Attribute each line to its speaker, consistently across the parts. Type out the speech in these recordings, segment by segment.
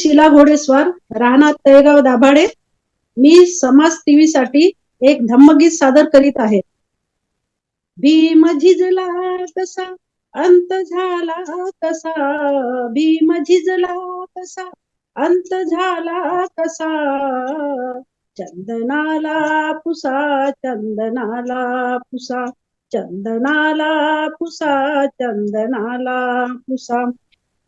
Speaker 1: शिला घोडेस्वार राहणार तळेगाव दाभाडे. मी समाज टीव्ही साठी एक धम्मगीत सादर करीत आहे. भीम झिजला तसा अंत झाला तसा. भीम झिजला कसा अंत झाला कसा चंदनाला पुसा चंदनाला पुसा. चंदनाला पुसा चंदनाला पुसा.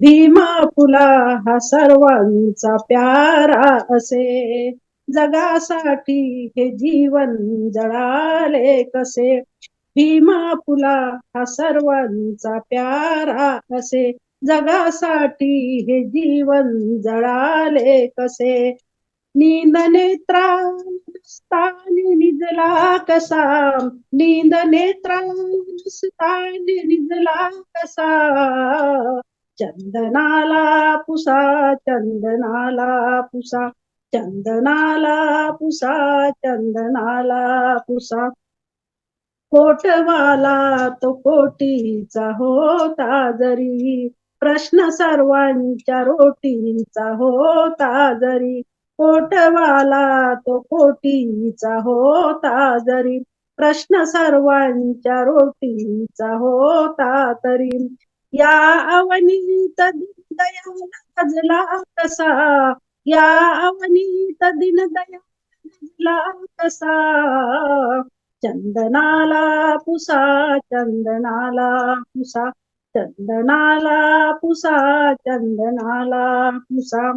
Speaker 1: भीमा फुला हा सर्वांचा प्यारा असे. जगासाठी हे जीवन जळाले कसे? भीमा फुला हा सर्वांचा प्यारा असे. जगासाठी हे जीवन जळाले कसे? नींद नेत्रास्तानी निजला कसा नींद नेत्रास्तानी निजला कसा चंदनाला पुसा चंदनाला पुसा चंदनाला पुसा चंदनाला पुसा. कोटवाला तो कोटीचा होता जरी प्रश्न सर्वांच्या रोटीचा होता जरी. कोटवाला तो कोटीचा होता जरी प्रश्न सर्वांच्या रोटीचा होता तरी. या अवनीत दीनदयाल गजला कसा या अवनीत दीनदयाल गजला कसा चंदनाला पुसा चंदनाला पुसा. चंदनाला पुसा चंदनाला पुसा.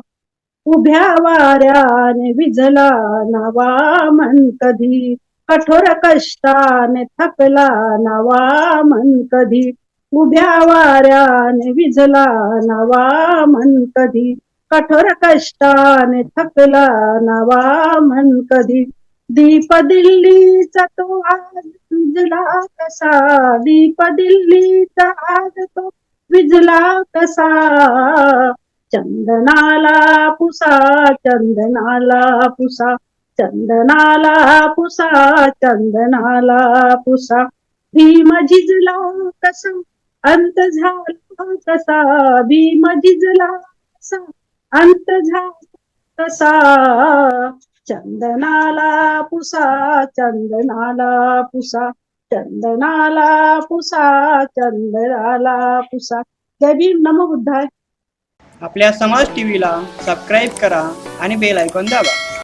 Speaker 1: उभ्या वाऱ्याने विझला नवा मन कधी कठोर कष्टाने थकला नवा मन कधी उभ्या वाऱ्याने विझला नवा मन कधी. कठोर कष्टाने थकला नवा मन कधी. दीप दिल्लीचा तो आज विजला कसा? दीप दिल्लीचा आज तो विझला कसा? चंदनाला पुसा चंदनाला पुसा. चंदनाला पुसा चंदनाला पुसा. भीम झिजला कसा अंत झाला तसा भीम जिजला अंत झाला तसा चंदनाला पुसा चंदनाला पुसा. चंदनाला पुसा चंदनाला पुसा. जय भीम नमो बुद्धाय.
Speaker 2: आपल्या समाज टीव्हीला सबस्क्राईब करा आणि बेल ऐकून दाबा.